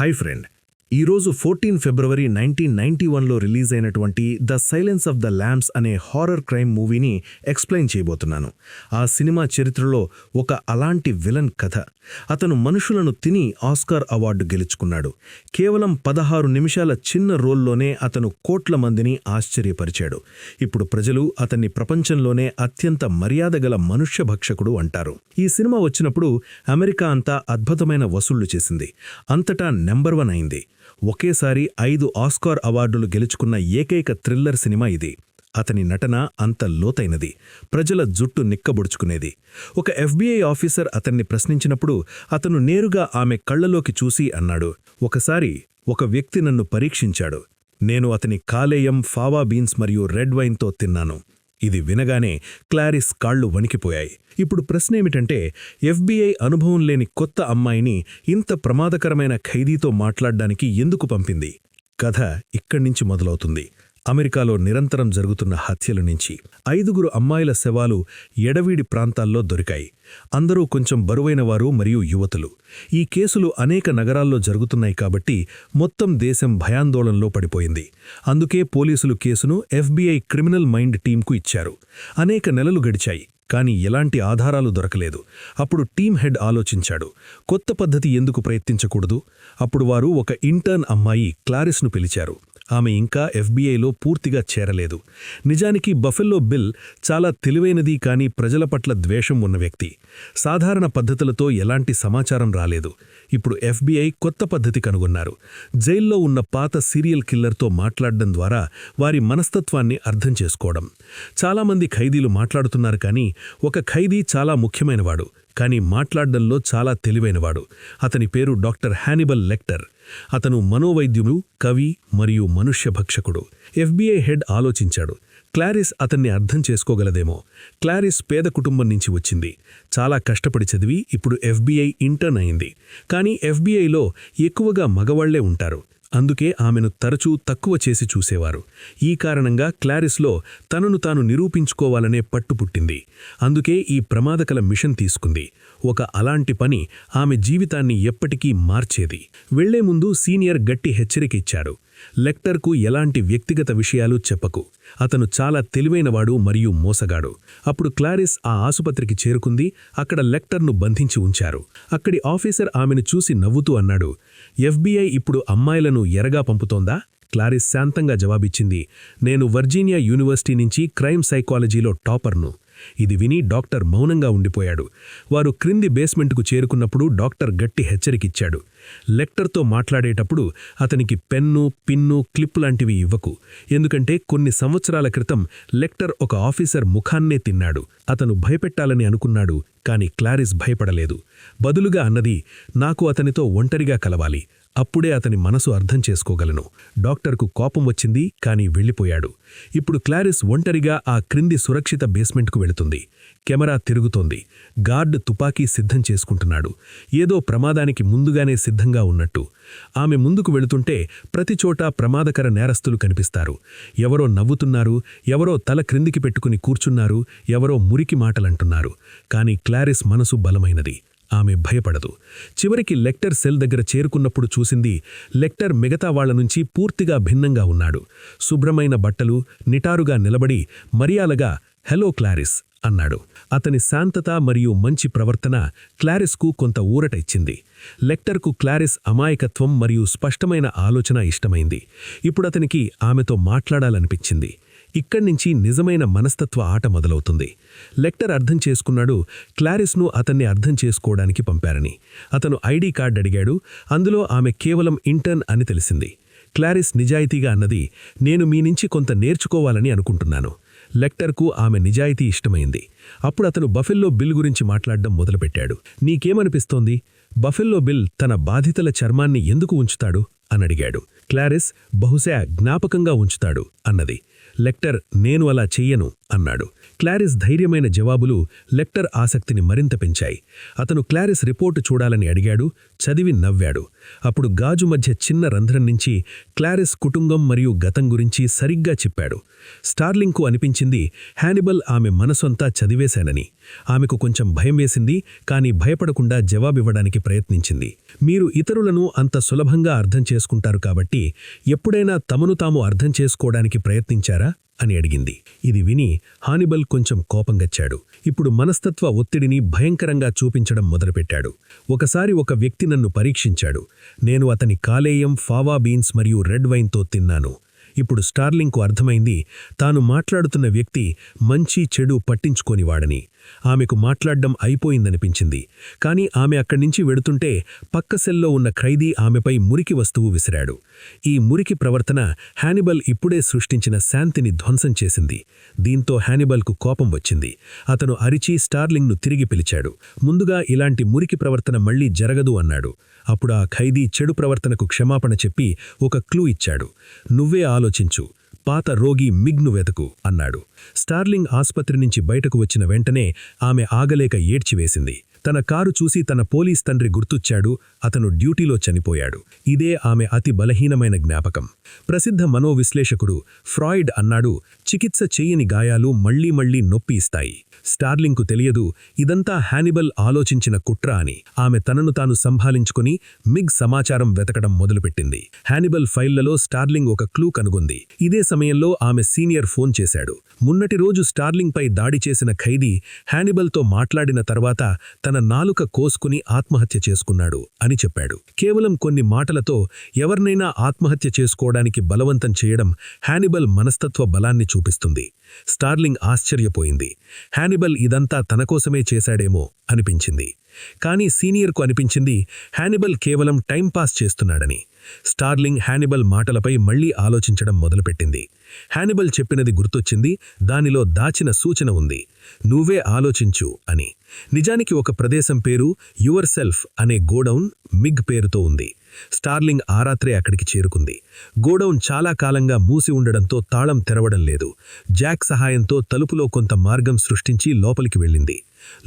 Hi friend ఈరోజు fourteen ఫిబ్రవరి nineteen ninety వన్లో release అయినటువంటి the silence of the lambs అనే హారర్ క్రైమ్ మూవీని ఎక్స్ప్లెయిన్ చేయబోతున్నాను. ఆ సినిమా చరిత్రలో ఒక అలాంటి విలన్ కథ. అతను మనుషులను తిని ఆస్కార్ అవార్డు గెలుచుకున్నాడు. కేవలం పదహారు నిమిషాల చిన్న రోల్లోనే అతను కోట్ల మందిని ఆశ్చర్యపరిచాడు. ఇప్పుడు ప్రజలు అతన్ని ప్రపంచంలోనే అత్యంత మర్యాదగల మనుష్య భక్షకుడు అంటారు. ఈ సినిమా వచ్చినప్పుడు అమెరికా అంతా అద్భుతమైన వసూళ్ళు చేసింది. అంతటా నెంబర్ వన్ అయింది. ఒకేసారి ఐదు ఆస్కార్ అవార్డులు గెలుచుకున్న ఏకైక థ్రిల్లర్ సినిమా ఇది. అతని నటన అంత లోతైనది. ప్రజల జుట్టు నిక్కబొడుచుకునేది. ఒక ఎఫ్బీఐ ఆఫీసర్ అతన్ని ప్రశ్నించినప్పుడు అతను నేరుగా ఆమె కళ్ళలోకి చూసి అన్నాడు. ఒకసారి ఒక వ్యక్తి నన్ను పరీక్షించాడు. నేను అతని కాలేయం ఫావా బీన్స్ మరియు రెడ్ వైన్తో తిన్నాను. ఇది వినగానే క్లారిస్ కాళ్ళు వణికిపోయాయి. ఇప్పుడు ప్రశ్నేమిటంటే ఎఫ్బీఐ అనుభవం లేని కొత్త అమ్మాయిని ఇంత ప్రమాదకరమైన ఖైదీతో మాట్లాడ్డానికి ఎందుకు పంపింది? కథ ఇక్కడ్నించి మొదలవుతుంది. అమెరికాలో నిరంతరం జరుగుతున్న హత్యల నుంచి ఐదుగురు అమ్మాయిల శవాలు ఎడవీడి ప్రాంతాల్లో దొరికాయి. అందరూ కొంచెం బరువైనవారు మరియు యువతులు. ఈ కేసులు అనేక నగరాల్లో జరుగుతున్నాయి కాబట్టి మొత్తం దేశం భయాందోళనలో పడిపోయింది. అందుకే పోలీసులు కేసును ఎఫ్బీఐ క్రిమినల్ మైండ్ టీంకు ఇచ్చారు. అనేక నెలలు గడిచాయి కానీ ఎలాంటి ఆధారాలు దొరకలేదు. అప్పుడు టీం హెడ్ ఆలోచించాడు కొత్త పద్ధతి ఎందుకు ప్రయత్నించకూడదు? అప్పుడు వారు ఒక ఇంటర్న్ అమ్మాయి క్లారిస్ను పిలిచారు. ఆమె ఇంకా ఎఫ్బీఐలో పూర్తిగా చేరలేదు. నిజానికి బఫెల్లో బిల్ చాలా తెలివైనది కానీ ప్రజల పట్ల ద్వేషం ఉన్న వ్యక్తి. సాధారణ పద్ధతులతో ఎలాంటి సమాచారం రాలేదు. ఇప్పుడు ఎఫ్బీఐ కొత్త పద్ధతి కనుగొన్నారు. జైల్లో ఉన్న పాత సీరియల్ కిల్లర్తో మాట్లాడడం ద్వారా వారి మనస్తత్వాన్ని అర్థం చేసుకోవడం. చాలామంది ఖైదీలు మాట్లాడుతున్నారు కానీ ఒక ఖైదీ చాలా ముఖ్యమైనవాడు. కానీ మాట్లాడడంలో చాలా తెలివైనవాడు. అతని పేరు డాక్టర్ హానిబల్ లెక్టర్. అతను మనోవైద్యుడు కవి మరియు మనుష్యభక్షకుడు ఎఫ్బీఐ హెడ్ ఆలోచించాడు. క్లారిస్ అతన్ని అర్థం చేసుకోగలదేమో. క్లారిస్ పేద కుటుంబం నుంచి వచ్చింది. చాలా కష్టపడి చదివి ఇప్పుడు ఎఫ్బీఐ ఇంటర్న్ అయింది. కానీ ఎఫ్బీఐలో ఎక్కువగా మగవాళ్ళే ఉంటారు. అందుకే ఆమెను తరచూ తక్కువ చేసి చూసేవారు. ఈ కారణంగా క్లారిస్లో తనను తాను నిరూపించుకోవాలనే పట్టు పుట్టింది అందుకే ఈ ప్రమాదకల మిషన్ తీసుకుంది. ఒక అలాంటి పని ఆమె జీవితాన్ని ఎప్పటికీ మార్చేది. వెళ్ళే ముందు సీనియర్ గట్టి హెచ్చరిక ఇచ్చాడు లెక్టర్కు ఎలాంటి వ్యక్తిగత విషయాలు చెప్పకు. అతను చాలా తెలివైనవాడు మరియు మోసగాడు. అప్పుడు క్లారిస్ ఆ ఆసుపత్రికి చేరుకుంది. అక్కడ లెక్టర్ను బంధించి ఉంచారు. అక్కడి ఆఫీసర్ ఆమెను చూసి నవ్వుతూ అన్నాడు ఎఫ్బీఐ ఇప్పుడు అమ్మాయిలను ఎరగా పంపుతోందా? క్లారిస్ శాంతంగా జవాబిచ్చింది నేను వర్జీనియా యూనివర్సిటీ నుంచి క్రైమ్ సైకాలజీలో టాపర్ను. ఇది విని డాక్టర్ మౌనంగా ఉండిపోయాడు. వారు క్రింది బేస్మెంట్కు చేరుకున్నప్పుడు డాక్టర్ గట్టి హెచ్చరికిచ్చాడు. లెక్టర్తో మాట్లాడేటప్పుడు అతనికి పెన్ను పిన్ను క్లిప్ లాంటివి ఇవ్వకు. ఎందుకంటే కొన్ని సంవత్సరాల క్రితం లెక్టర్ ఒక ఆఫీసర్ ముఖాన్నే తిన్నాడు. అతను భయపెట్టాలని అనుకున్నాడు కాని క్లారిస్ భయపడలేదు. బదులుగా అన్నది నాకు అతనితో ఒంటరిగా కలవాలి. అప్పుడే అతని మనసు అర్థం చేసుకోగలను. డాక్టర్కు కోపం వచ్చింది కాని వెళ్ళిపోయాడు. ఇప్పుడు క్లారిస్ ఒంటరిగా ఆ క్రింది సురక్షిత బేస్మెంట్కు వెళుతుంది. కెమెరా తిరుగుతోంది. గార్డ్ తుపాకీ సిద్ధం చేసుకుంటున్నాడు. ఏదో ప్రమాదానికి ముందుగానే సిద్ధంగా ఉన్నట్టు. ఆమె ముందుకు వెళుతుంటే ప్రతిచోటా ప్రమాదకర నేరస్తులు కనిపిస్తారు. ఎవరో నవ్వుతున్నారు ఎవరో తల క్రిందికి పెట్టుకుని కూర్చున్నారు ఎవరో మురికి మాటలంటున్నారు. కాని క్లారిస్ మనసు బలమైనది. ఆమె భయపడదు. చివరికి లెక్టర్ సెల్ దగ్గర చేరుకున్నప్పుడు చూసింది లెక్టర్ మిగతా వాళ్ళ నుంచి పూర్తిగా భిన్నంగా ఉన్నాడు. శుభ్రమైన బట్టలు నిటారుగా నిలబడి మర్యాలగా హెలో క్లారిస్ అన్నాడు. అతని శాంతత మరియు మంచి ప్రవర్తన క్లారిస్కు కొంత ఊరట ఇచ్చింది. లెక్టర్కు క్లారిస్ అమాయకత్వం మరియు స్పష్టమైన ఆలోచన ఇష్టమైంది. ఇప్పుడతనికి ఆమెతో మాట్లాడాలనిపించింది. ఇక్కడ్నించి నిజమైన మనస్తత్వ ఆట మొదలవుతుంది. లెక్టర్ అర్థం చేసుకున్నాడు క్లారిస్ను అతన్ని అర్థం చేసుకోవడానికి పంపారని. అతను ఐడి కార్డ్ అడిగాడు అందులో ఆమె కేవలం ఇంటర్న్ అని తెలిసింది. క్లారిస్ నిజాయితీగా అన్నది నేను మీ నుంచి కొంత నేర్చుకోవాలని అనుకుంటున్నాను. లెక్టర్కు ఆమె నిజాయితీ ఇష్టమైంది. అప్పుడు అతను బఫెల్లో బిల్ గురించి మాట్లాడడం మొదలుపెట్టాడు. నీకేమనిపిస్తోంది? బఫెల్లో బిల్ తన బాధితుల చర్మాన్ని ఎందుకు ఉంచుతాడు? అనడిగాడు క్లారిస్ బహుశా జ్ఞాపకంగా ఉంచుతాడు అన్నది. లెక్టర్ నేను అలా చెయ్యను అన్నాడు. క్లారిస్ ధైర్యమైన జవాబులు లెక్టర్ ఆసక్తిని మరింత పెంచాయి. అతను క్లారిస్ రిపోర్టు చూడాలని అడిగాడు చదివి నవ్వాడు. అప్పుడు గాజు మధ్య చిన్న రంధ్రం నుంచి క్లారిస్ కుటుంబం మరియు గతం గురించి సరిగ్గా చెప్పాడు. స్టార్లింగ్కు అనిపించింది హ్యానిబల్ ఆమె మనసొంతా చదివేశానని. ఆమెకు కొంచెం భయం వేసింది కానీ భయపడకుండా జవాబివ్వడానికి ప్రయత్నించింది. మీరు ఇతరులను అంత సులభంగా అర్థం చేసుకుంటారు కాబట్టి ఎప్పుడైనా తమను తాము అర్థం చేసుకోవడానికి ప్రయత్నించారా? అని అడిగింది. ఇది విని హానిబల్ కొంచెం కోపంగచ్చాడు. ఇప్పుడు మనస్తత్వ ఒత్తిడిని భయంకరంగా చూపించడం మొదలుపెట్టాడు. ఒకసారి ఒక వ్యక్తి నన్ను పరీక్షించాడు. నేను అతని కాలేయం ఫావా బీన్స్ మరియు రెడ్ వైన్తో తిన్నాను. ఇప్పుడు స్టార్లింగ్కు అర్థమైంది తాను మాట్లాడుతున్న వ్యక్తి మంచి చెడు పట్టించుకోనివాడని. ఆమెకు మాట్లాడ్డం అయిపోయిందనిపించింది. కాని ఆమె అక్కడ్నించి వెడుతుంటే పక్క సెల్లో ఉన్న ఖైదీ ఆమెపై మురికి వస్తువు విసిరాడు. ఈ మురికి ప్రవర్తన హానిబల్ ఇప్పుడే సృష్టించిన శాంతిని ధ్వంసం చేసింది. దీంతో హానిబల్కు కోపం వచ్చింది. అతను అరిచి స్టార్లింగ్ను తిరిగి పిలిచాడు. ముందుగా ఇలాంటి మురికి ప్రవర్తన మళ్ళీ జరగదు అన్నాడు. అప్పుడు ఆ ఖైదీ చెడు ప్రవర్తనకు క్షమాపణ చెప్పి ఒక క్లూ ఇచ్చాడు. నువ్వే ఆలోచించు. పాత రోగి మిగ్ను వెతకు అన్నాడు. స్టార్లింగ్ ఆస్పత్రి నుంచి బయటకు వచ్చిన వెంటనే ఆమె ఆగలేక ఏడ్చివేసింది. తన కారు చూసి తన పోలీస్ తండ్రి గుర్తుచ్చాడు అతను డ్యూటీలో చనిపోయాడు. ఇదే ఆమె అతి బలహీనమైన జ్ఞాపకం. ప్రసిద్ధ మనోవిశ్లేషకుడు ఫ్రాయిడ్ అన్నాడు చికిత్స చేయని గాయాలు మళ్ళీ మళ్ళీ నొప్పి ఇస్తాయి. స్టార్లింగ్కు తెలియదు ఇదంతా హ్యానిబల్ ఆలోచించిన కుట్ర అని. ఆమె తనను తాను సంభాలించుకుని మిగ్ సమాచారం వెతకడం మొదలుపెట్టింది. హ్యానిబల్ ఫైళ్ళలో స్టార్లింగ్ ఒక క్లూ కనుగొంది. ఇదే సమయంలో ఆమె సీనియర్ ఫోన్ చేశాడు. మున్నటి రోజు స్టార్లింగ్పై దాడి చేసిన ఖైదీ హ్యానిబల్తో మాట్లాడిన తర్వాత తన నాలుక కోసుకుని ఆత్మహత్య చేసుకున్నాడు అని చెప్పాడు. కేవలం కొన్ని మాటలతో ఎవరినైనా ఆత్మహత్య చేసుకోవడానికి బలవంతం చేయడం హానిబల్ మనస్తత్వ బలాన్ని చూపిస్తుంది. స్టార్లింగ్ ఆశ్చర్యపోయింది. హానిబల్ ఇదంతా తనకోసమే చేశాడేమో అనిపించింది. కానీ సీనియర్కు అనిపించింది హానిబల్ కేవలం టైంపాస్ చేస్తున్నాడని. స్టార్లింగ్ హ్యానిబల్ మాటలపై మళ్ళీ ఆలోచించడం మొదలుపెట్టింది. హ్యానిబల్ చెప్పినది గుర్తొచ్చింది దానిలో దాచిన సూచన ఉంది. నువ్వే ఆలోచించు అని. నిజానికి ఒక ప్రదేశం పేరు యువర్ సెల్ఫ్ అనే గోడౌన్ మిగ్ పేరుతో ఉంది. స్టార్లింగ్ ఆ రాత్రే అక్కడికి చేరుకుంది. గోడౌన్ చాలా కాలంగా మూసి ఉండడంతో తాళం తెరవడం లేదు. జాక్ సహాయంతో తలుపులో కొంత మార్గం సృష్టించి లోపలికి వెళ్ళింది.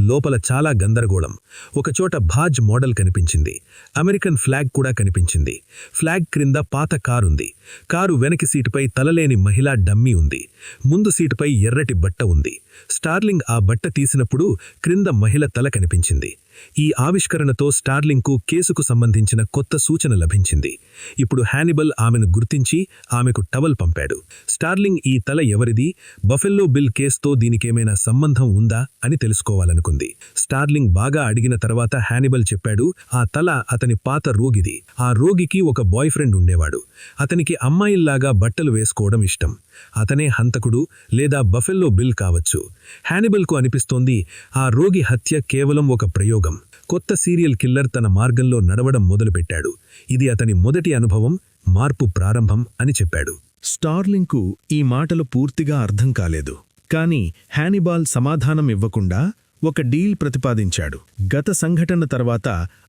లోపల చాలా గందరగోళం. ఒకచోట భాజ్ మోడల్ కనిపించింది. అమెరికన్ ఫ్లాగ్ కూడా కనిపించింది. ఫ్లాగ్ క్రింద పాత కారుంది. కారు వెనక సీటుపై తలలేని మహిళా డమ్మీ ఉంది. ముందు సీటుపై ఎర్రటి బట్ట ఉంది. స్టార్లింగ్ ఆ బట్ట తీసినప్పుడు క్రింద మహిళ తల కనిపించింది. ఈ ఆవిష్కరణతో స్టార్లింగ్కు కేసుకు సంబంధించిన కొత్త సూచన లభించింది. ఇప్పుడు హ్యానిబల్ ఆమెను గుర్తించి ఆమెకు టవల్ పంపాడు. స్టార్లింగ్ ఈ తల ఎవరిది? బఫెల్లో బిల్ కేసుతో దీనికేమైనా సంబంధం ఉందా అని తెలుసుకోవాలి. తెలుసుకోవాలనుకుంది స్టార్లింగ్ బాగా అడిగిన తర్వాత హ్యానిబల్ చెప్పాడు ఆ తల అతని పాత రోగిది. ఆ రోగికి ఒక బాయ్ ఫ్రెండ్ ఉండేవాడు. అతనికి అమ్మాయిల్లాగా బట్టలు వేసుకోవడం ఇష్టం. అతనే హంతకుడు లేదా బఫెల్లో బిల్ కావచ్చు. హ్యానిబల్కు అనిపిస్తోంది ఆ రోగి హత్య కేవలం ఒక ప్రయోగం. కొత్త సీరియల్ కిల్లర్ తన మార్గంలో నడవడం మొదలుపెట్టాడు. ఇది అతని మొదటి అనుభవం మార్పు ప్రారంభం అని చెప్పాడు. స్టార్లింగ్కు ఈ మాటలు పూర్తిగా అర్థం కాలేదు. కాని హ్యానిబాల్ సమాధానం ఇవ్వకుండా ఒక డీల్ ప్రతిపాదించాడు. గత సంఘటన తర్వాత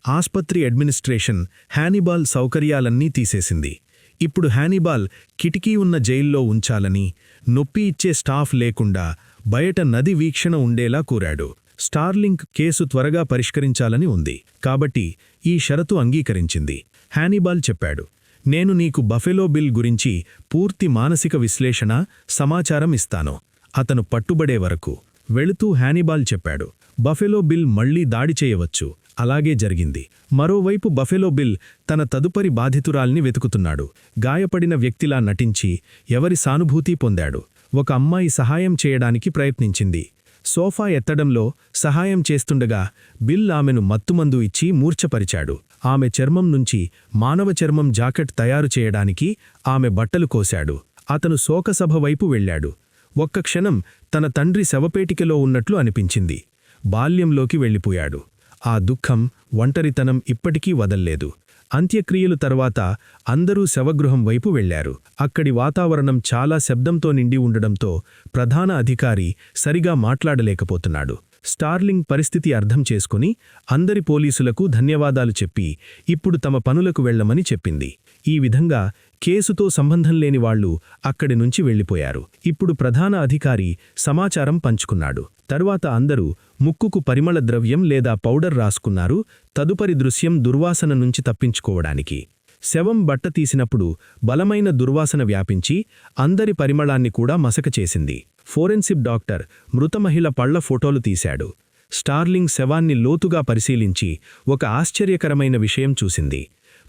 ఆస్పత్రి అడ్మినిస్ట్రేషన్ హ్యానిబాల్ సౌకర్యాలన్నీ తీసేసింది. ఇప్పుడు హ్యానిబాల్ కిటికీ ఉన్న జైల్లో ఉంచాలని నొప్పి ఇచ్చే స్టాఫ్ లేకుండా బయట నది వీక్షణ ఉండేలా కోరాడు. స్టార్లింక్ కేసు త్వరగా పరిష్కరించాలని ఉంది. కాబట్టి ఈ షరతు అంగీకరించింది. హ్యానిబాల్ చెప్పాడు నేను నీకు బఫెలో బిల్ గురించి పూర్తి మానసిక విశ్లేషణ సమాచారం ఇస్తాను. అతను పట్టుబడే వరకు వెళుతూ హ్యానిబాల్ చెప్పాడు. బఫెలో బిల్ మళ్ళీ దాడి చేయవచ్చు. అలాగే జరిగింది. మరోవైపు బఫెలో బిల్ తన తదుపరి బాధితురాల్ని వెతుకుతున్నాడు. గాయపడిన వ్యక్తిలా నటించి ఎవరి సానుభూతి పొందాడు? ఒక అమ్మాయి సహాయం చేయడానికి ప్రయత్నించింది. సోఫా ఎత్తడంలో సహాయం చేస్తుండగా బిల్ ఆమెను మత్తుమందు ఇచ్చి మూర్ఛపరిచాడు. ఆమె చర్మం నుంచి మానవ చర్మం జాకెట్ తయారు చేయడానికి ఆమె బట్టలు కోశాడు. అతను శోకసభ వైపు వెళ్ళాడు. ఒక్క క్షణం తన తండ్రి శవపేటికలో ఉన్నట్లు అనిపించింది. బాల్యంలోకి వెళ్ళిపోయాడు. ఆ దుఃఖం ఒంటరితనం ఇప్పటికీ వదల్లేదు. అంత్యక్రియలు తర్వాత అందరూ శవగృహం వైపు వెళ్ళారు అక్కడి వాతావరణం చాలా శబ్దంతో నిండి ఉండడంతో ప్రధాన అధికారి సరిగా మాట్లాడలేకపోతున్నాడు. స్టార్లింగ్ పరిస్థితి అర్థం చేసుకుని అందరి పోలీసులకు ధన్యవాదాలు చెప్పి ఇప్పుడు తమ పనులకు వెళ్ళమని చెప్పింది. ఈ విధంగా కేసుతో సంబంధం లేని వాళ్ళు అక్కడి నుంచి వెళ్ళిపోయారు ఇప్పుడు ప్రధాన అధికారి సమాచారం పంచుకున్నాడు. తరువాత అందరూ ముక్కుకు పరిమళ ద్రవ్యం లేదా పౌడర్ రాసుకున్నారు. తదుపరి దృశ్యం దుర్వాసన నుంచి తప్పించుకోవడానికి. శవం బట్ట తీసినప్పుడు బలమైన దుర్వాసన వ్యాపించి అందరి పరిమళాన్ని కూడా మసక చేసింది. ఫోరెన్సిక్ డాక్టర్ మృతమహిళ పళ్ళ ఫోటోలు తీశాడు. స్టార్లింగ్ శవాన్ని లోతుగా పరిశీలించి ఒక ఆశ్చర్యకరమైన విషయం చూసింది.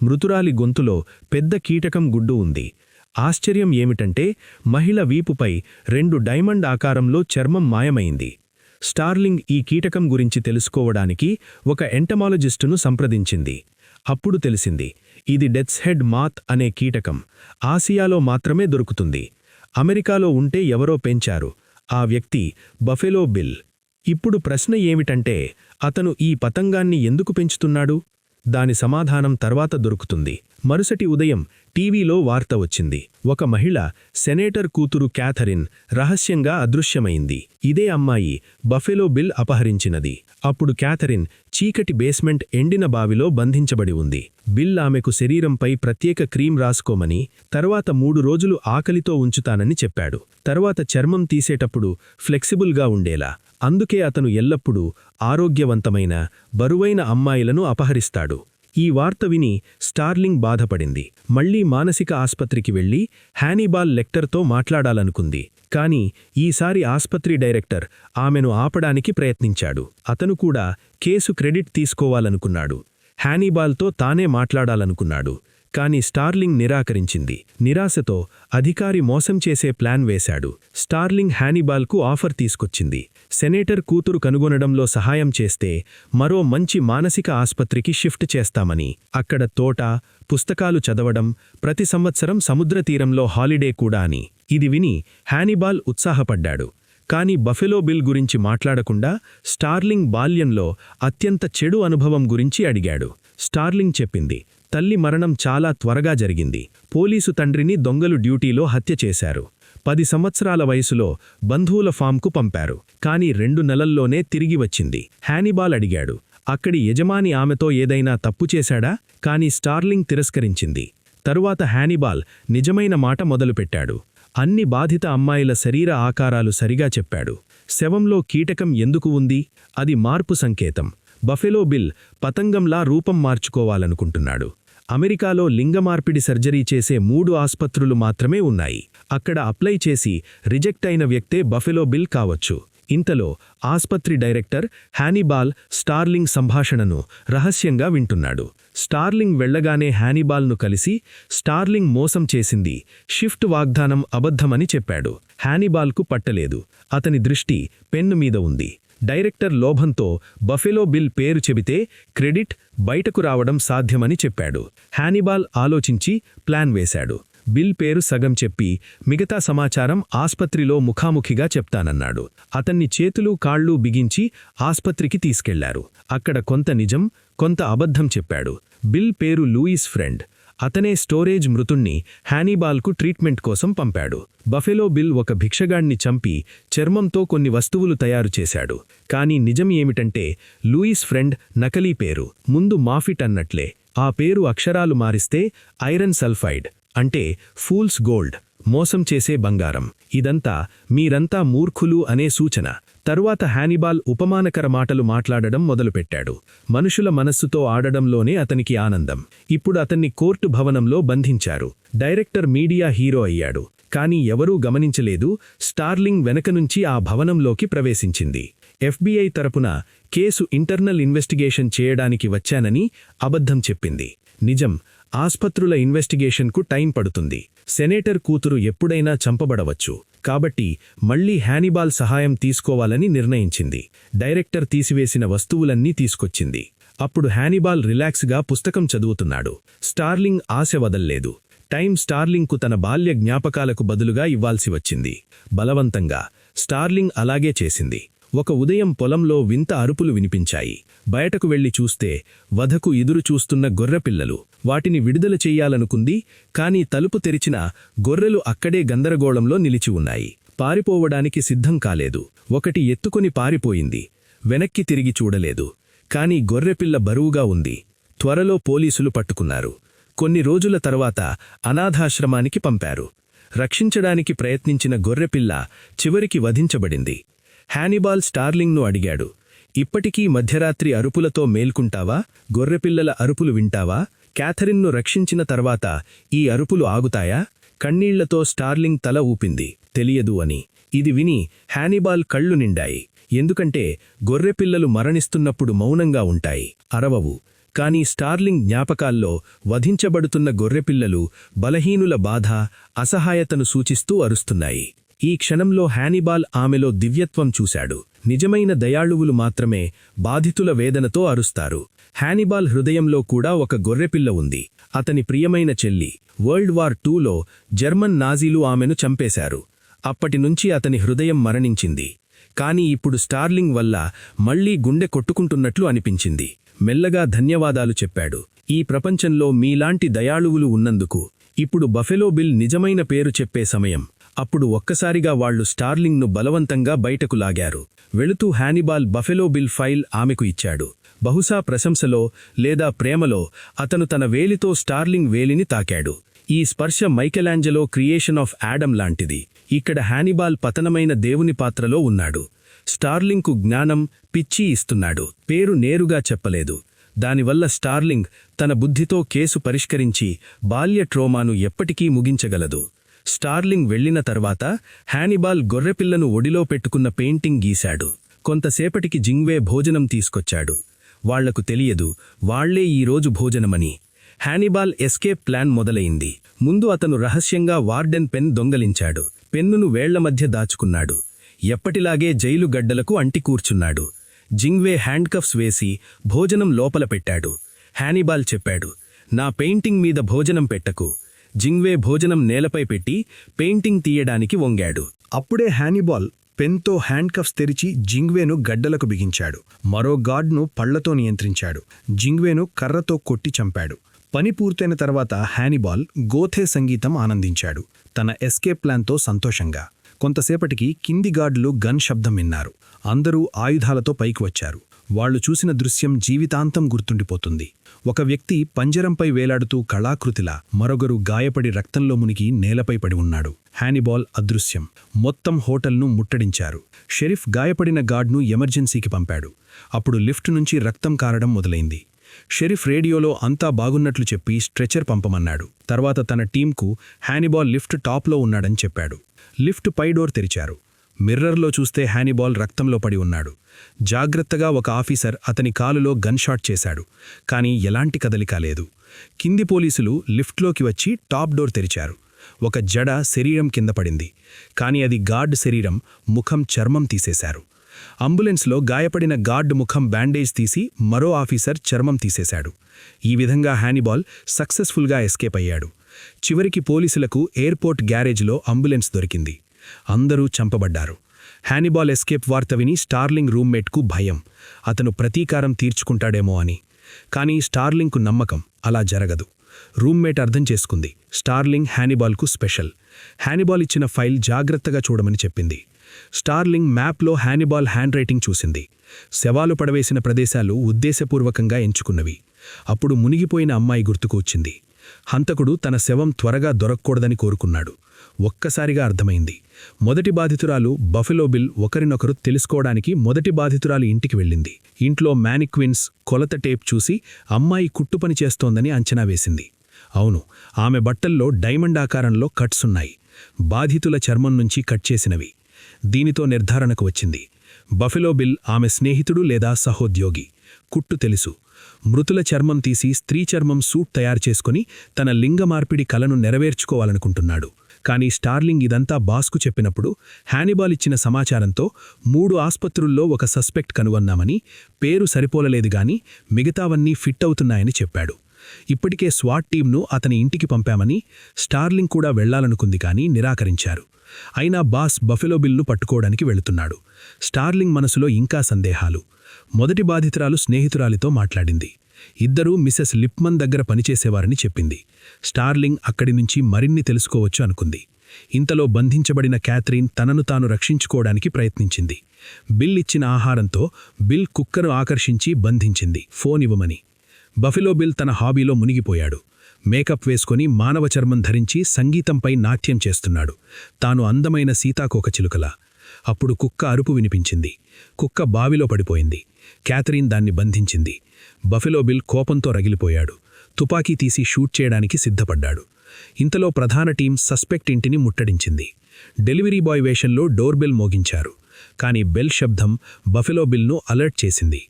మృతురాలి గొంతులో పెద్ద కీటకం గుడ్డు ఉంది. ఆశ్చర్యం ఏమిటంటే మహిళ వీపుపై రెండు డైమండ్ ఆకారంలో చర్మం మాయమైంది. స్టార్లింగ్ ఈ కీటకం గురించి తెలుసుకోవడానికి ఒక ఎంటమాలజిస్టును సంప్రదించింది. అప్పుడు తెలిసింది ఇది డెత్స్ హెడ్ మాత్ అనే కీటకం. ఆసియాలో మాత్రమే దొరుకుతుంది. అమెరికాలో ఉంటే ఎవరో పెంచారు. ఆ వ్యక్తి బఫెలో బిల్. ఇప్పుడు ప్రశ్న ఏమిటంటే అతను ఈ పతంగాన్ని ఎందుకు పెంచుతున్నాడు? దాని సమాధానం తర్వాత దొరుకుతుంది. మరుసటి ఉదయం టీవీలో వార్త వచ్చింది. ఒక మహిళ సెనేటర్ కూతురు క్యాథరిన్ రహస్యంగా అదృశ్యమైంది. ఇదే అమ్మాయి బఫెలో బిల్ అపహరించినది. అప్పుడు క్యాథరిన్ చీకటి బేస్మెంట్ ఎండిన బావిలో బంధించబడి ఉంది. బిల్ ఆమెకు శరీరంపై ప్రత్యేక క్రీం రాసుకోమని తర్వాత మూడు రోజులు ఆకలితో ఉంచుతానని చెప్పాడు. తర్వాత చర్మం తీసేటప్పుడు ఫ్లెక్సిబుల్గా ఉండేలా. అందుకే అతను ఎల్లప్పుడూ ఆరోగ్యవంతమైన బరువైన అమ్మాయిలను అపహరిస్తాడు. ఈ వార్త విని స్టార్లింగ్ బాధపడింది. మళ్ళీ మానసిక ఆస్పత్రికి వెళ్ళి హ్యానీబాల్ లెక్టర్తో మాట్లాడాలనుకుంది. కాని ఈసారి ఆస్పత్రి డైరెక్టర్ ఆమెను ఆపడానికి ప్రయత్నించాడు. అతను కూడా కేసు క్రెడిట్ తీసుకోవాలనుకున్నాడు. హ్యానీబాల్తో తానే మాట్లాడాలనుకున్నాడు. కాని స్టార్లింగ్ నిరాకరించింది. నిరాశతో అధికారి మోసం చేసే ప్లాన్ వేశాడు. స్టార్లింగ్ హ్యానీబాల్కు ఆఫర్ తీసుకొచ్చింది. సెనేటర్ కూతురు కనుగొనడంలో సహాయం చేస్తే మరో మంచి మానసిక ఆస్పత్రికి షిఫ్ట్ చేస్తామని. అక్కడ తోట పుస్తకాలు చదవడం ప్రతి సంవత్సరం సముద్ర తీరంలో హాలిడే కూడా అని. ఇది విని హ్యానిబాల్ ఉత్సాహపడ్డాడు. కాని బఫెలో బిల్ గురించి మాట్లాడకుండా స్టార్లింగ్ బాల్యంలో అత్యంత చెడు అనుభవం గురించి అడిగాడు. స్టార్లింగ్ చెప్పింది తల్లి మరణం చాలా త్వరగా జరిగింది. పోలీసు తండ్రిని దొంగలు డ్యూటీలో హత్య చేశారు. పది సంవత్సరాల వయసులో బంధువుల ఫామ్కు పంపారు. కాని రెండు నెలల్లోనే తిరిగి వచ్చింది. హ్యానిబాల్ అడిగాడు. అక్కడి యజమాని ఆమెతో ఏదైనా తప్పు చేశాడా? కాని స్టార్లింగ్ తిరస్కరించింది. తరువాత హ్యానిబాల్ నిజమైన మాట మొదలుపెట్టాడు. అన్ని బాధిత అమ్మాయిల శరీర ఆకారాలు సరిగా చెప్పాడు. శవంలో కీటకం ఎందుకు ఉంది? అది మార్పు సంకేతం. బఫెలో బిల్ పతంగంలా రూపం మార్చుకోవాలనుకుంటున్నాడు. అమెరికాలో లింగమార్పిడి సర్జరీ చేసే మూడు ఆస్పత్రులు మాత్రమే ఉన్నాయి. అక్కడ అప్లై చేసి రిజెక్ట్ అయిన వ్యక్తే బఫెలో బిల్ కావచ్చు. ఇంతలో ఆస్పత్రి డైరెక్టర్ హ్యానిబాల్ స్టార్లింగ్ సంభాషణను రహస్యంగా వింటున్నాడు. స్టార్లింగ్ వెళ్ళగానే హ్యానిబాల్ను కలిసి స్టార్లింగ్ మోసం చేసింది షిఫ్ట్ వాగ్దానం అబద్ధమని చెప్పాడు. హ్యానిబాల్కు పట్టలేదు. అతని దృష్టి పెన్ను మీద ఉంది. డైరెక్టర్ లోభంతో బఫెలో బిల్ పేరు చెబితే క్రెడిట్ బయటకు రావడం సాధ్యమని చెప్పాడు. హ్యానిబాల్ ఆలోచించి ప్లాన్ వేశాడు. బిల్ పేరు సగం చెప్పి మిగతా సమాచారం ఆస్పత్రిలో ముఖాముఖిగా చెప్తానన్నాడు. అతన్ని చేతులు కాళ్ళు బిగించి ఆస్పత్రికి తీసుకెళ్ళారు. అక్కడ కొంత నిజం కొంత అబద్ధం చెప్పాడు. బిల్ పేరు లూయిస్ ఫ్రెండ్. అతనే స్టోరేజ్ మృతుణ్ణి హ్యానీబాల్కు ట్రీట్మెంట్ కోసం పంపాడు. బఫెలో బిల్ ఒక భిక్షగాణ్ణి చంపి చర్మంతో కొన్ని వస్తువులు తయారు చేశాడు. కానీ నిజం ఏమిటంటే లూయిస్ ఫ్రెండ్ నకలీ పేరు. ముందు మాఫిట్ అన్నట్లే. ఆ పేరు అక్షరాలు మారిస్తే ఐరన్ సల్ఫైడ్ అంటే ఫూల్స్ గోల్డ్ మోసం చేసే బంగారం. ఇదంతా మీరంతా మూర్ఖులు అనే సూచన. తరువాత హ్యానిబాల్ ఉపమానకర మాటలు మాట్లాడడం మొదలుపెట్టాడు. మనుషుల మనస్సుతో ఆడడంలోనే అతనికి ఆనందం. ఇప్పుడు అతన్ని కోర్టు భవనంలో బంధించారు. డైరెక్టర్ మీడియా హీరో అయ్యాడు. కాని ఎవరూ గమనించలేదు స్టార్లింగ్ వెనక నుంచి ఆ భవనంలోకి ప్రవేశించింది. ఎఫ్బీఐ తరపున కేసు ఇంటర్నల్ ఇన్వెస్టిగేషన్ చేయడానికి వచ్చానని అబద్ధం చెప్పింది. నిజం ఆస్పత్రుల ఇన్వెస్టిగేషన్కు టైం పడుతుంది. సెనేటర్ కూతురు ఎప్పుడైనా చంపబడవచ్చు. కాబట్టి మళ్ళీ హ్యానిబాల్ సహాయం తీసుకోవాలని నిర్ణయించింది. డైరెక్టర్ తీసివేసిన వస్తువులన్నీ తీసుకొచ్చింది. అప్పుడు హ్యానిబాల్ రిలాక్స్గా పుస్తకం చదువుతున్నాడు. స్టార్లింగ్ ఆశ వదల్లేదు. టైం స్టార్లింగ్కు తన బాల్య జ్ఞాపకాలకు బదులుగా ఇవ్వాల్సి వచ్చింది. బలవంతంగా స్టార్లింగ్ అలాగే చేసింది. ఒక ఉదయం పొలంలో వింత అరుపులు వినిపించాయి. బయటకు వెళ్ళి చూస్తే వధకు ఎదురు చూస్తున్న గొర్రెపిల్లలు వాటిని విడుదల చెయ్యాలనుకుంది కాని తలుపు తెరిచిన గొర్రెలు అక్కడే గందరగోళంలో నిలిచి ఉన్నాయి. పారిపోవడానికి సిద్ధం కాలేదు. ఒకటి ఎత్తుకొని పారిపోయింది. వెనక్కి తిరిగి చూడలేదు. కాని గొర్రెపిల్ల బరువుగా ఉంది. త్వరలో పోలీసులు పట్టుకున్నారు. కొన్ని రోజుల తర్వాత అనాథాశ్రమానికి పంపారు. రక్షించడానికి ప్రయత్నించిన గొర్రెపిల్ల చివరికి వధించబడింది. హ్యానిబాల్ స్టార్లింగ్ను అడిగాడు. ఇప్పటికీ మధ్యరాత్రి అరుపులతో మేల్కుంటావా? గొర్రెపిల్లల అరుపులు వింటావా? క్యాథరిన్ను రక్షించిన తర్వాత ఈ అరుపులు ఆగుతాయా? కన్నీళ్ళతో స్టార్లింగ్ తల ఊపింది. తెలియదు అని. ఇది విని హ్యానిబాల్ కళ్ళు నిండాయి. ఎందుకంటే గొర్రెపిల్లలు మరణిస్తున్నప్పుడు మౌనంగా ఉంటాయి. అరవవు. కానీ స్టార్లింగ్ జ్ఞాపకాల్లో వధించబడుతున్న గొర్రెపిల్లలు బలహీనుల బాధ అసహాయతను సూచిస్తూ అరుస్తున్నాయి. ఈ క్షణంలో హ్యానిబాల్ ఆమెలో దివ్యత్వం చూశాడు. నిజమైన దయాళువులు మాత్రమే బాధితుల వేదనతో అరుస్తారు. హ్యానిబాల్ హృదయంలో కూడా ఒక గొర్రెపిల్ల ఉంది. అతని ప్రియమైన చెల్లి వరల్డ్ వార్ టూలో జర్మన్ నాజీలు ఆమెను చంపేశారు. అప్పటినుంచి అతని హృదయం మరణించింది. కాని ఇప్పుడు స్టార్లింగ్ వల్ల మళ్ళీ గుండె కొట్టుకుంటున్నట్లు అనిపించింది. మెల్లగా ధన్యవాదాలు చెప్పాడు. ఈ ప్రపంచంలో మీలాంటి దయాళువులు ఉన్నందుకు ఇప్పుడు బఫెలో బిల్ నిజమైన పేరు చెప్పే సమయం. అప్పుడు ఒక్కసారిగా వాళ్ళు స్టార్లింగ్ను బలవంతంగా బయటకు లాగారు. వెళుతూ హ్యానిబాల్ బఫెలో బిల్ ఫైల్ ఆమెకు ఇచ్చాడు. బహుశా ప్రశంసలో లేదా ప్రేమలో అతను తన వేలితో స్టార్లింగ్ వేలిని తాకాడు. ఈ స్పర్శ మైకెలాంజలో క్రియేషన్ ఆఫ్ యాడమ్ లాంటిది. ఇక్కడ హ్యానిబాల్ పతనమైన దేవుని పాత్రలో ఉన్నాడు. స్టార్లింగ్కు జ్ఞానం పిచ్చి ఇస్తున్నాడు. పేరు నేరుగా చెప్పలేదు. దానివల్ల స్టార్లింగ్ తన బుద్ధితో కేసు పరిష్కరించి బాల్య ట్రోమాను ఎప్పటికీ ముగించగలదు. స్టార్లింగ్ వెళ్ళిన తర్వాత హ్యానిబాల్ గొర్రెపిల్లను ఒడిలో పెట్టుకున్న పెయింటింగ్ గీశాడు. కొంతసేపటికి జింగ్వే భోజనం తీసుకొచ్చాడు. వాళ్ళకు తెలియదు వాళ్ళే ఈరోజు భోజనమని. హ్యానిబాల్ ఎస్కేప్ ప్లాన్ మొదలైంది. ముందు అతను రహస్యంగా వార్డెన్ పెన్ దొంగలించాడు. పెన్నును వేళ్ళ మధ్య దాచుకున్నాడు. ఎప్పటిలాగే జైలు గడ్డలకు అంటి కూర్చున్నాడు. జింగ్వే హ్యాండ్కఫ్స్ వేసి భోజనం లోపల పెట్టాడు. హ్యానిబాల్ చెప్పాడు నా పెయింటింగ్ మీద భోజనం పెట్టకు. జింగ్వే భోజనం నేలపై పెట్టి పెయింటింగ్ తీయడానికి వంగాడు. అప్పుడే హ్యానిబాల్ పెన్తో హ్యాండ్కఫ్స్ తెరిచి జింగ్వేను గడ్డలకు బిగించాడు. మరో గాడ్ను పళ్ళతో నియంత్రించాడు. జింగ్వేను కర్రతో కొట్టి చంపాడు. పని పూర్తయిన తర్వాత హ్యానిబాల్ గోథే సంగీతం ఆనందించాడు. తన ఎస్కేప్ ప్లాన్తో సంతోషంగా. కొంతసేపటికి కింది గార్డులు గన్ శబ్దం విన్నారు. అందరూ ఆయుధాలతో పైకి వచ్చారు. వాళ్ళు చూసిన దృశ్యం జీవితాంతం గుర్తుండిపోతుంది. ఒక వ్యక్తి పంజరంపై వేలాడుతూ కళాకృతిలా మరొకరు గాయపడి రక్తంలో మునిగి నేలపై పడి ఉన్నాడు. హ్యానిబాల్ అదృశ్యం. మొత్తం హోటల్ను ముట్టడించారు. షెరీఫ్ గాయపడిన గార్డ్ను ఎమర్జెన్సీకి పంపాడు. అప్పుడు లిఫ్ట్ నుంచి రక్తం కారడం మొదలైంది. షెరీఫ్ రేడియోలో అంతా బాగున్నట్లు చెప్పి స్ట్రెచర్ పంపమన్నాడు. తర్వాత తన టీంకు హ్యానిబాల్ లిఫ్ట్ టాప్లో ఉన్నాడని చెప్పాడు. లిఫ్ట్ పై డోర్ తెరిచారు. మిర్రర్లో చూస్తే హ్యానిబాల్ రక్తంలో పడి ఉన్నాడు. జాగ్రత్తగా ఒక ఆఫీసర్ అతని కాలులో గన్ షాట్ చేశాడు. కానీ ఎలాంటి కదలిక లేదు. కింది పోలీసులు లిఫ్ట్లోకి వచ్చి టాప్ డోర్ తెరిచారు. ఒక జడ శరీరం కింద పడింది. కానీ అది గార్డ్ శరీరం ముఖం చర్మం తీసేశారు. అంబులెన్స్లో గాయపడిన గార్డ్ ముఖం బ్యాండేజ్ తీసి మరో ఆఫీసర్ చర్మం తీసేశాడు. ఈ విధంగా హ్యానిబాల్ సక్సెస్ఫుల్గా ఎస్కేప్ అయ్యాడు. చివరికి పోలీసులకు ఎయిర్పోర్ట్ గ్యారేజ్లో అంబులెన్స్ దొరికింది. అందరూ చంపబడ్డారు. హ్యానిబాల్ ఎస్కేప్ వార్త విని స్టార్లింగ్ రూమ్మేట్కు భయం. అతను ప్రతీకారం తీర్చుకుంటాడేమో అని. కానీ స్టార్లింగ్కు నమ్మకం అలా జరగదు. రూమ్మేట్ అర్థం చేసుకుంది. స్టార్లింగ్ హ్యానిబాల్కు స్పెషల్ హ్యానిబాల్ ఇచ్చిన ఫైల్ జాగ్రత్తగా చూడమని చెప్పింది. స్టార్లింగ్ మ్యాప్లో హ్యానిబాల్ హ్యాండ్ రైటింగ్ చూసింది. శవాలు పడవేసిన ప్రదేశాలు ఉద్దేశపూర్వకంగా ఎంచుకున్నవి. అప్పుడు మునిగిపోయిన అమ్మాయి గుర్తుకు వచ్చింది. హంతకుడు తన శవం త్వరగా దొరక్కూడదని కోరుకున్నాడు. ఒక్కసారిగా అర్థమైంది. మొదటి బాధితురాలు బఫెలో బిల్ ఒకరినొకరు తెలుసుకోవడానికి మొదటి బాధితురాలు ఇంటికి వెళ్ళింది. ఇంట్లో మ్యానిక్విన్స్ కొలత టేప్ చూసి అమ్మాయి కుట్టుపని చేస్తోందని అంచనా వేసింది. అవును ఆమె బట్టల్లో డైమండ్ ఆకారంలో కట్స్ ఉన్నాయి. బాధితుల చర్మం నుంచి కట్ చేసినవి. దీనితో నిర్ధారణకు వచ్చింది. బఫెలో బిల్ ఆమె స్నేహితుడు లేదా సహోద్యోగి. కుట్టు తెలుసు. మృతుల చర్మం తీసి స్త్రీ చర్మం సూట్ తయారు చేసుకుని తన లింగ మార్పిడి కలను నెరవేర్చుకోవాలనుకుంటున్నాడు. కానీ స్టార్లింగ్ ఇదంతా బాస్కు చెప్పినప్పుడు హ్యానిబాల్ ఇచ్చిన సమాచారంతో మూడు ఆస్పత్రుల్లో ఒక సస్పెక్ట్ కనుగొన్నామని పేరు సరిపోలలేదు గాని మిగతావన్నీ ఫిట్ అవుతున్నాయని చెప్పాడు. ఇప్పటికే స్వాట్ టీంను అతని ఇంటికి పంపామని స్టార్లింగ్ కూడా వెళ్ళాలనుకుంది కానీ నిరాకరించారు. అయినా బాస్ బఫెలో బిల్ను పట్టుకోవడానికి వెళుతున్నాడు. స్టార్లింగ్ మనసులో ఇంకా సందేహాలు. మొదటి బాధితురాలు స్నేహితురాలితో మాట్లాడింది. ఇద్దరూ మిసెస్ లిప్మన్ దగ్గర పనిచేసేవారని చెప్పింది. స్టార్లింగ్ అక్కడి నుంచి మరిన్ని తెలుసుకోవచ్చు అనుకుంది. ఇంతలో బంధించబడిన క్యాథరిన్ తనను తాను రక్షించుకోవడానికి ప్రయత్నించింది. బిల్ ఇచ్చిన ఆహారంతో బిల్ కుక్కను ఆకర్షించి బంధించింది. ఫోన్ ఇవ్వమని. బఫెలో బిల్ తన హాబీలో మునిగిపోయాడు. మేకప్ వేసుకుని మానవ చర్మం ధరించి సంగీతంపై నాట్యం చేస్తున్నాడు. తాను అందమైన సీతాకోకచిలుకలా అప్పుడు కుక్క అరుపు వినిపించింది. కుక్క బావిలో పడిపోయింది. క్యాథరిన్ దాన్ని బంధించింది. బఫెలో బిల్ కోపంతో రగిలిపోయాడు. తుపాకీ తీసి షూట్ చేయడానికి సిద్ధపడ్డాడు. ఇంతలో ప్రధాన టీం సస్పెక్ట్ ఇంటిని ముట్టడించింది. డెలివరీ బాయ్ వేషంలో డోర్ బెల్ మోగించారు. కానీ బెల్ శబ్దం బఫెలో బిల్ను అలర్ట్ చేసింది.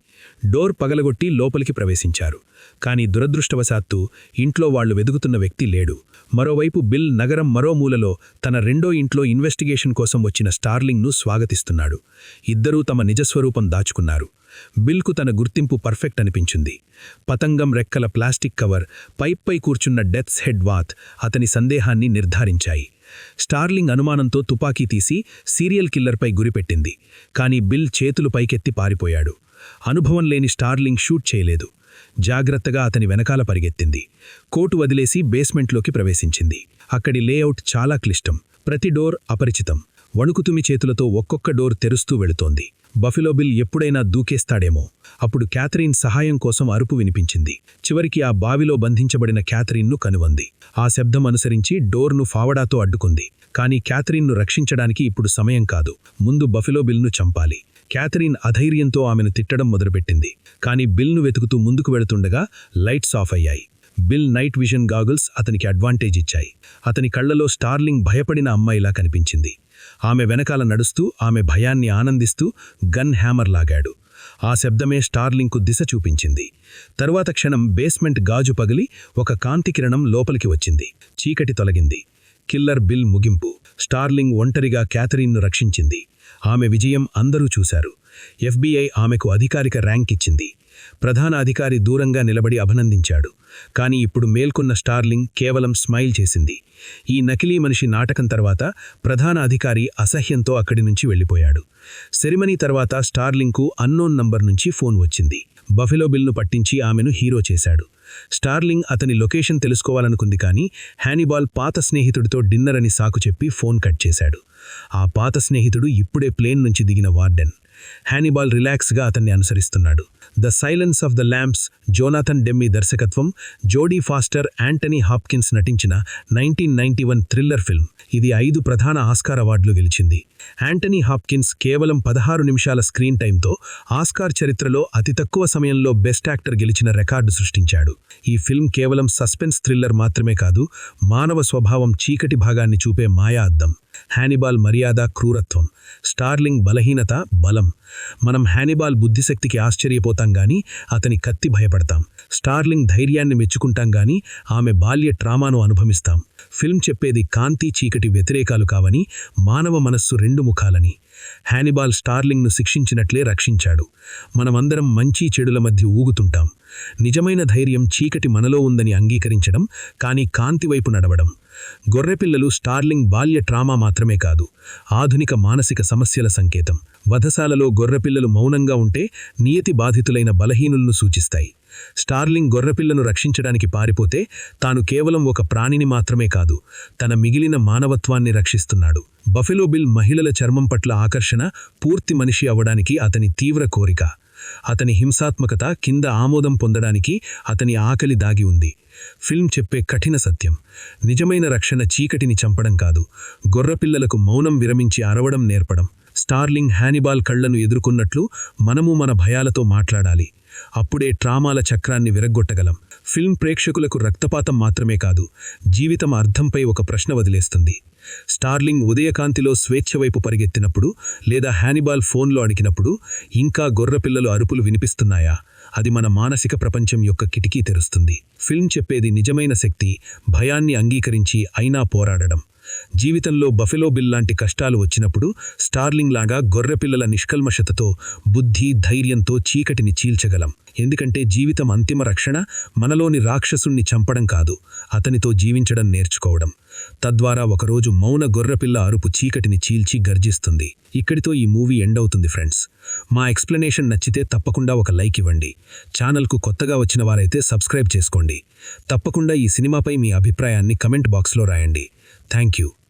డోర్ పగలగొట్టి లోపలికి ప్రవేశించారు. కానీ దురదృష్టవశాత్తు ఇంట్లో వాళ్ళు వెదుగుతున్న వ్యక్తి లేడు. మరోవైపు బిల్ నగరం మరో మూలలో తన రెండో ఇంట్లో ఇన్వెస్టిగేషన్ కోసం వచ్చిన స్టార్లింగ్ను స్వాగతిస్తున్నాడు. ఇద్దరూ తమ నిజస్వరూపం దాచుకున్నారు. బిల్కు తన గుర్తింపు పర్ఫెక్ట్ అనిపించింది. పతంగం రెక్కల ప్లాస్టిక్ కవర్ పైప్పై కూర్చున్న డెత్స్ హెడ్ వాత్ అతని సందేహాన్ని నిర్ధారించాయి. స్టార్లింగ్ అనుమానంతో తుపాకీ తీసి సీరియల్ కిల్లర్పై గురిపెట్టింది కానీ బిల్ చేతులు పైకెత్తి పారిపోయాడు. అనుభవం లేని స్టార్లింగ్ షూట్ చేయలేదు. జాగ్రత్తగా అతని వెనకాల పరిగెత్తింది. కోటు వదిలేసి బేస్మెంట్లోకి ప్రవేశించింది. అక్కడి లేఅవుట్ చాలా క్లిష్టం ప్రతి డోర్ అపరిచితం. వణుకుతుమి చేతులతో ఒక్కొక్క డోర్ తెరుస్తూ వెళుతోంది. బఫిలోబిల్ ఎప్పుడైనా దూకేస్తాడేమో. అప్పుడు క్యాథరిన్ సహాయం కోసం అరుపు వినిపించింది. చివరికి ఆ బావిలో బంధించబడిన క్యాథరిన్ను కనువంది ఆ శబ్దం అనుసరించి డోర్ను ఫావడాతో అడ్డుకుంది. కానీ క్యాథరిన్ను రక్షించడానికి ఇప్పుడు సమయం కాదు. ముందు బఫిలోబిల్ను చంపాలి. క్యాథరిన్ అధైర్యంతో ఆమెను తిట్టడం మొదలుపెట్టింది. కానీ బిల్ను వెతుకుతూ ముందుకు వెళుతుండగా లైట్స్ ఆఫ్ అయ్యాయి. బిల్ నైట్ విజన్ గాగుల్స్ అతనికి అడ్వాంటేజ్ ఇచ్చాయి. అతని కళ్ళలో స్టార్లింగ్ భయపడిన అమ్మాయిలా కనిపించింది. ఆమె వెనకాల నడుస్తూ ఆమె భయాన్ని ఆనందిస్తూ గన్ హ్యామర్ లాగాడు. ఆ శబ్దమే స్టార్లింగ్కు దిశ చూపించింది. తరువాత క్షణం బేస్మెంట్ గాజు పగిలి ఒక కాంతి కిరణం లోపలికి వచ్చింది. చీకటి తొలగింది. కిల్లర్ బిల్ ముగింపు. స్టార్లింగ్ ఒంటరిగా క్యాథరిన్ను రక్షించింది. ఆమె విజయం అందరూ చూశారు. ఎఫ్బీఐ ఆమెకు అధికారిక ర్యాంక్ ఇచ్చింది. ప్రధాన అధికారి దూరంగా నిలబడి అభినందించాడు. కానీ ఇప్పుడు మేల్కొన్న స్టార్లింగ్ కేవలం స్మైల్ చేసింది. ఈ నకిలీ మనిషి నాటకం తర్వాత ప్రధాన అధికారి అసహ్యంతో అక్కడి నుంచి వెళ్ళిపోయాడు. సెరిమనీ తర్వాత స్టార్లింగ్కు అన్నోన్ నంబర్ నుంచి ఫోన్ వచ్చింది. బఫెలో బిల్ను పట్టించి ఆమెను హీరో చేశాడు. స్టార్లింగ్ అతని లొకేషన్ తెలుసుకోవాలనుకుంది కానీ హ్యానిబాల్ పాత స్నేహితుడితో డిన్నర్ అని సాకు చెప్పి ఫోన్ కట్ చేశాడు. ఆ పాత స్నేహితుడు ఇప్పుడే ప్లేన్ నుంచి దిగిన వార్డెన్. హ్యానిబాల్ రిలాక్స్గా అతన్ని అనుసరిస్తున్నాడు. The silence of the lambs Jonathan Demme దర్శకత్వం జోడీ ఫాస్టర్ యాంటనీ హాప్కిన్స్ నటించిన nineteen ninety one thriller film ఇది ఐదు ప్రధాన ఆస్కార్ అవార్డులు గెలిచింది. యాంటనీ హాప్కిన్స్ కేవలం పదహారు నిమిషాల స్క్రీన్ టైంతో ఆస్కార్ చరిత్రలో అతి తక్కువ సమయంలో బెస్ట్ యాక్టర్ గెలిచిన రికార్డు సృష్టించాడు. ఈ ఫిల్మ్ కేవలం సస్పెన్స్ థ్రిల్లర్ మాత్రమే కాదు మానవ స్వభావం చీకటి భాగాన్ని చూపే మాయా అద్దం. హ్యానిబాల్ మర్యాద క్రూరత్వం. స్టార్లింగ్ బలహీనత బలం. మనం హ్యానిబాల్ బుద్ధిశక్తికి ఆశ్చర్యపోతాం గాని అతని కత్తి భయపడతాం. స్టార్లింగ్ ధైర్యాన్ని మెచ్చుకుంటాం గాని ఆమె బాల్య ట్రామాను అనుభవిస్తాం. ఫిల్మ్ చెప్పేది కాంతి చీకటి వ్యతిరేకాలు కావని మానవ మనస్సు రెండు ముఖాలని. హ్యానిబాల్ స్టార్లింగ్ను శిక్షించినట్లే రక్షించాడు. మనమందరం మంచి చెడుల మధ్య ఊగుతుంటాం. నిజమైన ధైర్యం చీకటి మనలో ఉందని అంగీకరించడం కానీ కాంతి వైపు నడవడం. గొర్రెపిల్లలు స్టార్లింగ్ బాల్య ట్రామా మాత్రమే కాదు ఆధునిక మానసిక సమస్యల సంకేతం. వధశాలలో గొర్రెపిల్లలు మౌనంగా ఉంటే నియతి బాధితులైన బలహీనులను సూచిస్తాయి. స్టార్లింగ్ గొర్రెపిల్లను రక్షించడానికి పారిపోతే తాను కేవలం ఒక ప్రాణిని మాత్రమే కాదు తన మిగిలిన మానవత్వాన్ని రక్షిస్తున్నాడు. బఫెలో బిల్ మహిళల చర్మం పట్ల ఆకర్షణ పూర్తి మనిషి అవ్వడానికి అతని తీవ్ర కోరిక. అతని హింసాత్మకత కింద ఆమోదం పొందడానికి అతని ఆకలి దాగి ఉంది. ఫిల్మ్ చెప్పే కఠిన సత్యం. నిజమైన రక్షణ చీకటిని చంపడం కాదు. గొర్రపిల్లలకు మౌనం విరమించి అరవడం నేర్పడం. స్టార్లింగ్ హ్యానిబాల్ కళ్ళను ఎదుర్కొన్నట్లు మనము మన భయాలతో మాట్లాడాలి. అప్పుడే ట్రామాల చక్రాన్ని విరగ్గొట్టగలం. ఫిల్మ్ ప్రేక్షకులకు రక్తపాతం మాత్రమే కాదు జీవితం అర్థంపై ఒక ప్రశ్న వదిలేస్తుంది. స్టార్లింగ్ ఉదయకాంతిలో స్వేచ్ఛ వైపు పరిగెత్తినప్పుడు లేదా హ్యానిబాల్ ఫోన్లో అడిగినప్పుడు ఇంకా గొర్రపిల్లలు అరుపులు వినిపిస్తున్నాయా? అది మన మానసిక ప్రపంచం యొక్క కిటికీ తెరుస్తుంది. ఫిల్మ్ చెప్పేది నిజమైన శక్తి భయాన్ని అంగీకరించి అయినా పోరాడడం. జీవితంలో బఫెలో బిల్ లాంటి కష్టాలు వచ్చినప్పుడు స్టార్లింగ్ లాగా గొర్రెపిల్లల నిష్కల్మషతతో బుద్ధి ధైర్యంతో చీకటిని చీల్చగలం. ఎందుకంటే జీవితం అంతిమ రక్షణ మనలోని రాక్షసుణ్ణి చంపడం కాదు అతనితో జీవించడం నేర్చుకోవడం. తద్వారా ఒకరోజు మౌన గొర్రెపిల్ల అరుపు చీకటిని చీల్చి గర్జిస్తుంది. ఇక్కడితో ఈ మూవీ ఎండ్ అవుతుంది ఫ్రెండ్స్. మా ఎక్స్ప్లెనేషన్ నచ్చితే తప్పకుండా ఒక లైక్ ఇవ్వండి. ఛానల్కు కొత్తగా వచ్చిన వారైతే సబ్స్క్రైబ్ చేసుకోండి. తప్పకుండా ఈ సినిమాపై మీ అభిప్రాయాన్ని కమెంట్ బాక్స్లో రాయండి. Thank you.